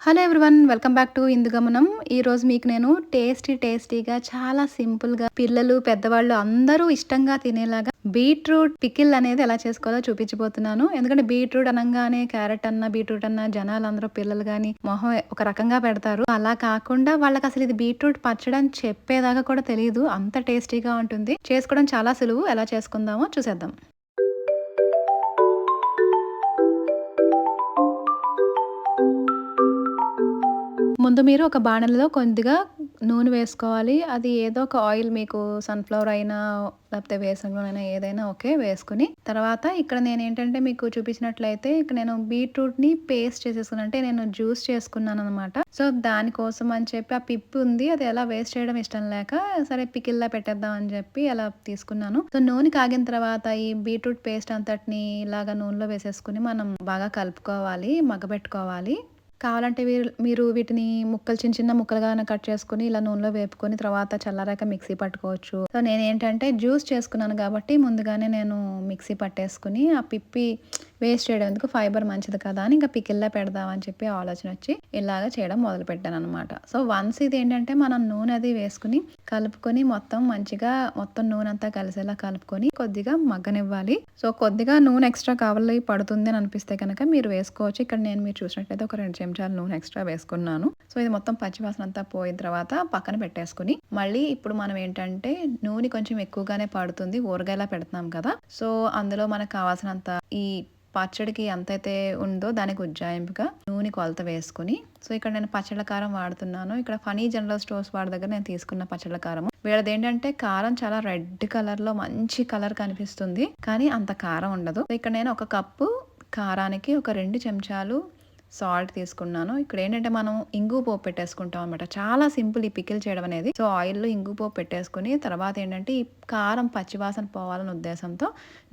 Hello everyone welcome back to Indugamanam ఈరోజు మీకు నేను టేస్టీ టేస్టీగా చాలా సింపుల్గా పిల్లలు పెద్దవాళ్ళు అందరూ ఇష్టంగా తినేలాగా బీట్రూట్ పికిల్ అనేది ఎలా చేసుకోవాలో చూపించబోతున్నాను. ఎందుకంటే బీట్రూట్ అనగానే క్యారెట్ అన్న బీట్రూట్ అన్న జనాలు అందరూ పిల్లలు కానీ మొహం ఒక రకంగా పెడతారు. అలా కాకుండా వాళ్ళకి అసలు ఇది బీట్రూట్ పచ్చడి అని చెప్పేదాకా కూడా తెలియదు అంత టేస్టీగా ఉంటుంది. చేసుకోవడం చాలా సులువు. ఎలా చేసుకుందామో చూసేద్దాం. ముందు మీరు ఒక బాణలిలో కొద్దిగా నూనె వేసుకోవాలి. అది ఏదో ఒక ఆయిల్ మీకు సన్ఫ్లవర్ అయినా లేకపోతే వేసంలోనైనా ఏదైనా ఓకే వేసుకుని తర్వాత ఇక్కడ నేను ఏంటంటే మీకు చూపించినట్లయితే ఇక్కడ నేను బీట్రూట్ని పేస్ట్ చేసేసుకున్నాను అంటే నేను జ్యూస్ చేసుకున్నాను అనమాట సో దానికోసం అని చెప్పి ఆ పిప్పి ఉంది. అది ఎలా వేస్ట్ చేయడం ఇష్టం లేక సరే పికిల్లా పెట్టేద్దాం అని చెప్పి అలా తీసుకున్నాను. సో నూనె కాగిన తర్వాత ఈ బీట్రూట్ పేస్ట్ అంతటిని ఇలాగా నూనెలో వేసేసుకుని మనం బాగా కలుపుకోవాలి మగ్గబెట్టుకోవాలి. కావాలంటే మీరు వీటిని ముక్కలు చిన్న చిన్న ముక్కలుగా కట్ చేసుకుని ఇలా నూనెలో వేపుకొని తర్వాత చల్లారాక మిక్సీ పట్టుకోవచ్చు. సో నేను ఏంటంటే జ్యూస్ చేసుకున్నాను కాబట్టి ముందుగానే నేను మిక్సీ పట్టేసుకుని ఆ పిప్పి వేస్ట్ చేయడం ఎందుకు? ఫైబర్ మంచిది కదా అని ఇంకా పికిల్లా పెడదామని చెప్పి ఆలోచన వచ్చి ఇలాగ చేయడం మొదలు పెట్టాను అనమాట సో వన్స్ ఇది ఏంటంటే మనం నూనె అది వేసుకుని కలుపుకొని మొత్తం మంచిగా మొత్తం నూనె అంతా కలిసేలా కలుపుకొని కొద్దిగా మగ్గనివ్వాలి. సో కొద్దిగా నూనె ఎక్స్ట్రా కావాలి పడుతుంది అని అనిపిస్తే కనుక మీరు వేసుకోవచ్చు. ఇక్కడ నేను మీరు చూసినట్లయితే ఒక రెండు చెంచాలు నూనె ఎక్స్ట్రా వేసుకున్నాను. సో ఇది మొత్తం పచ్చివాసన అంతా పోయిన తర్వాత పక్కన పెట్టేసుకుని మళ్ళీ ఇప్పుడు మనం ఏంటంటే నూనె కొంచెం ఎక్కువగానే పడుతుంది. ఊరగాయలా పెడుతున్నాం కదా. సో అందులో మనకు కావాల్సినంత ఈ పచ్చడికి ఎంతైతే ఉందో దానికి ఉజ్జాయింపుగా నూనె కొలత వేసుకుని సో ఇక్కడ నేను పచ్చళ్ళ కారం వాడుతున్నాను. ఇక్కడ ఫనీ జనరల్ స్టోర్స్ వాడి దగ్గర నేను తీసుకున్న పచ్చళ్ళ కారం వీళ్ళది ఏంటంటే కారం చాలా రెడ్ కలర్లో మంచి కలర్ కనిపిస్తుంది కానీ అంత కారం ఉండదు. ఇక్కడ నేను ఒక కప్పు కారానికి ఒక రెండు చెంచాలు సాల్ట్ తీసుకున్నాను. ఇక్కడ ఏంటంటే మనం ఇంగు పోపు పెట్టేసుకుంటాం అనమాట చాలా సింపుల్ ఈ పికిల్ చేయడం అనేది. సో ఆయిల్లో ఇంగు పోపు పెట్టేసుకుని తర్వాత ఏంటంటే ఈ కారం పచ్చివాసన పోవాలనే ఉద్దేశంతో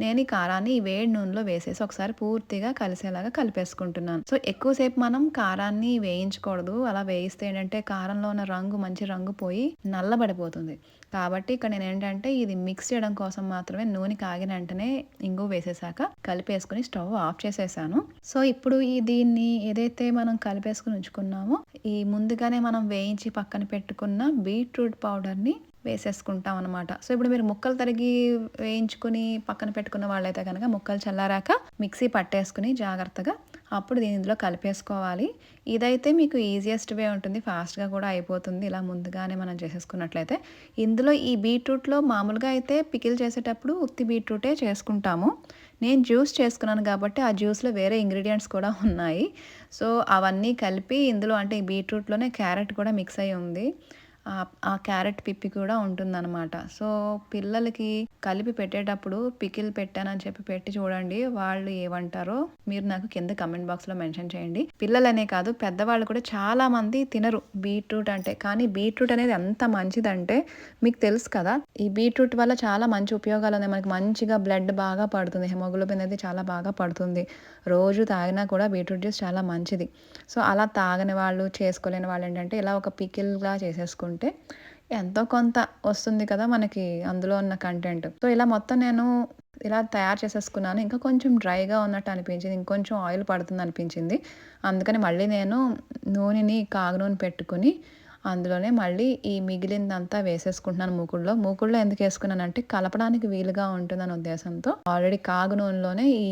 నేను ఈ కారాన్ని ఈ వేడి నూనెలో వేసేసి ఒకసారి పూర్తిగా కలిసేలాగా కలిపేసుకుంటున్నాను. సో ఎక్కువసేపు మనం కారాన్ని వేయించకూడదు. అలా వేయిస్తే ఏంటంటే కారంలో ఉన్న రంగు మంచి రంగు పోయి నల్లబడిపోతుంది. కాబట్టి ఇక్కడ నేను ఏంటంటే ఇది మిక్స్ చేయడం కోసం మాత్రమే నూనె కాగిన వెంటనే ఇంగు వేసేసాక కలిపేసుకుని స్టవ్ ఆఫ్ చేసేసాను. సో ఇప్పుడు ఈ దీన్ని ఏదైతే మనం కలిపేసుకుని ఉంచుకున్నామో ఈ ముందుగానే మనం వేయించి పక్కన పెట్టుకున్న బీట్రూట్ పౌడర్ని వేసేసుకుంటాం అనమాట సో ఇప్పుడు మీరు ముక్కలు తరిగి వేయించుకుని పక్కన పెట్టుకున్న వాళ్ళైతే కనుక ముక్కలు చల్లారాక మిక్సీ పట్టేసుకుని జాగ్రత్తగా అప్పుడు దీని ఇందులో కలిపేసుకోవాలి. ఇదైతే మీకు ఈజియెస్ట్ వే ఉంటుంది. ఫాస్ట్గా కూడా అయిపోతుంది. ఇలా ముందుగానే మనం చేసేసుకున్నట్లయితే. ఇందులో ఈ బీట్రూట్లో మామూలుగా అయితే పికిల్ చేసేటప్పుడు ఉత్తి బీట్రూటే చేసుకుంటాము. నేను జ్యూస్ చేసుకున్నాను కాబట్టి ఆ జ్యూస్లో వేరే ఇంగ్రీడియంట్స్ కూడా ఉన్నాయి. సో అవన్నీ కలిపి ఇందులో అంటే బీట్రూట్లోనే క్యారెట్ కూడా మిక్స్ అయ్యి ఉంది. ఆ క్యారెట్ పిప్పి కూడా ఉంటుందన్నమాట. సో పిల్లలకి కలిపి పెట్టేటప్పుడు పికిల్ పెట్టానని చెప్పి పెట్టి చూడండి వాళ్ళు ఏమంటారో మీరు నాకు కింద కమెంట్ బాక్స్లో మెన్షన్ చేయండి. పిల్లలనే కాదు పెద్దవాళ్ళు కూడా చాలా మంది తినరు బీట్రూట్ అంటే. కానీ బీట్రూట్ అనేది ఎంత మంచిదంటే మీకు తెలుసు కదా ఈ బీట్రూట్ వల్ల చాలా మంచి ఉపయోగాలు ఉన్నాయి. మనకి మంచిగా బ్లడ్ బాగా పడుతుంది హెమోగ్లోబిన్ అనేది చాలా బాగా పడుతుంది. రోజు తాగినా కూడా బీట్రూట్ జ్యూస్ చాలా మంచిది. సో అలా తాగని వాళ్ళు చేసుకోలేని వాళ్ళు ఏంటంటే ఇలా ఒక పికిల్గా చేసేసుకుంటారు ఉంటే ఎంతో కొంత వస్తుంది కదా మనకి అందులో ఉన్న కంటెంట్ సో ఇలా మొత్తం నేను ఇలా తయారు చేసేసుకున్నాను. ఇంకా కొంచెం డ్రైగా ఉన్నట్టు అనిపించింది. ఇంకొంచెం ఆయిల్ పడుతుంది అనిపించింది. అందుకని మళ్ళీ నేను నూనెని కాగు నూనె పెట్టుకుని అందులోనే మళ్ళీ ఈ మిగిలిందంతా వేసేసుకుంటున్నాను మూకుడులో. మూకుడులో ఎందుకు వేసుకున్నానంటే కలపడానికి వీలుగా ఉంటుందనే ఉద్దేశంతో ఆల్రెడీ కాగు నూనెలోనే ఈ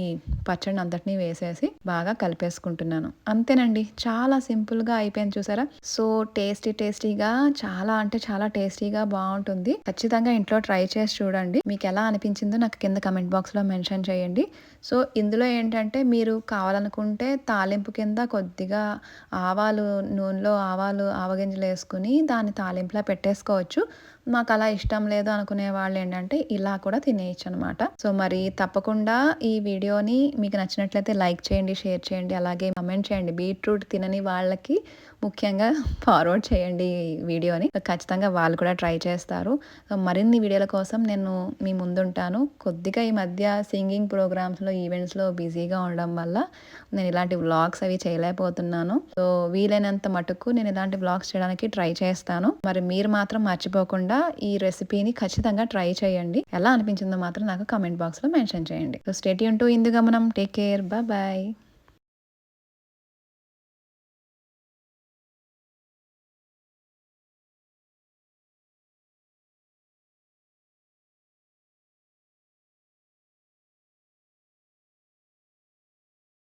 పచ్చడిని అంతటినీ వేసేసి బాగా కలిపేసుకుంటున్నాను. అంతేనండి చాలా సింపుల్గా అయిపోయింది చూసారా? సో టేస్టీ టేస్టీగా చాలా అంటే చాలా టేస్టీగా బాగుంటుంది. ఖచ్చితంగా ఇంట్లో ట్రై చేసి చూడండి. మీకు ఎలా అనిపించిందో నాకు కింద కమెంట్ బాక్స్లో మెన్షన్ చేయండి. సో ఇందులో ఏంటంటే మీరు కావాలనుకుంటే తాలింపు కింద కొద్దిగా ఆవాలు నూనెలో ఆవాలు ఆవగింజలు వేసుకుని దాన్ని తాలింపులా పెట్టేసుకోవచ్చు. మాకు అలా ఇష్టం లేదు అనుకునే వాళ్ళు ఏంటంటే ఇలా కూడా తినేయచ్చు అనమాట సో మరి తప్పకుండా ఈ వీడియోని మీకు నచ్చినట్లయితే లైక్ చేయండి షేర్ చేయండి అలాగే కమెంట్ చేయండి. బీట్రూట్ తినని వాళ్ళకి ముఖ్యంగా ఫార్వర్డ్ చేయండి ఈ వీడియోని. ఖచ్చితంగా వాళ్ళు కూడా ట్రై చేస్తారు. సో మరిన్ని వీడియోల కోసం నేను మీ ముందుంటాను. కొద్దిగా ఈ మధ్య సింగింగ్ ప్రోగ్రామ్స్లో ఈవెంట్స్లో బిజీగా ఉండడం వల్ల నేను ఇలాంటి వ్లాగ్స్ అవి చేయలేకపోతున్నాను. సో వీలైనంత మటుకు నేను ఇలాంటి వ్లాగ్స్ చేయడానికి ట్రై చేస్తాను. మరి మీరు మాత్రం మర్చిపోకుండా ఈ రెసిపీని ఖచ్చితంగా ట్రై చేయండి. ఎలా అనిపించిందో మాత్రం నాకు కమెంట్ బాక్స్లో మెన్షన్ చేయండి. సో స్టేట్ యూన్ to Indugamanam take care bye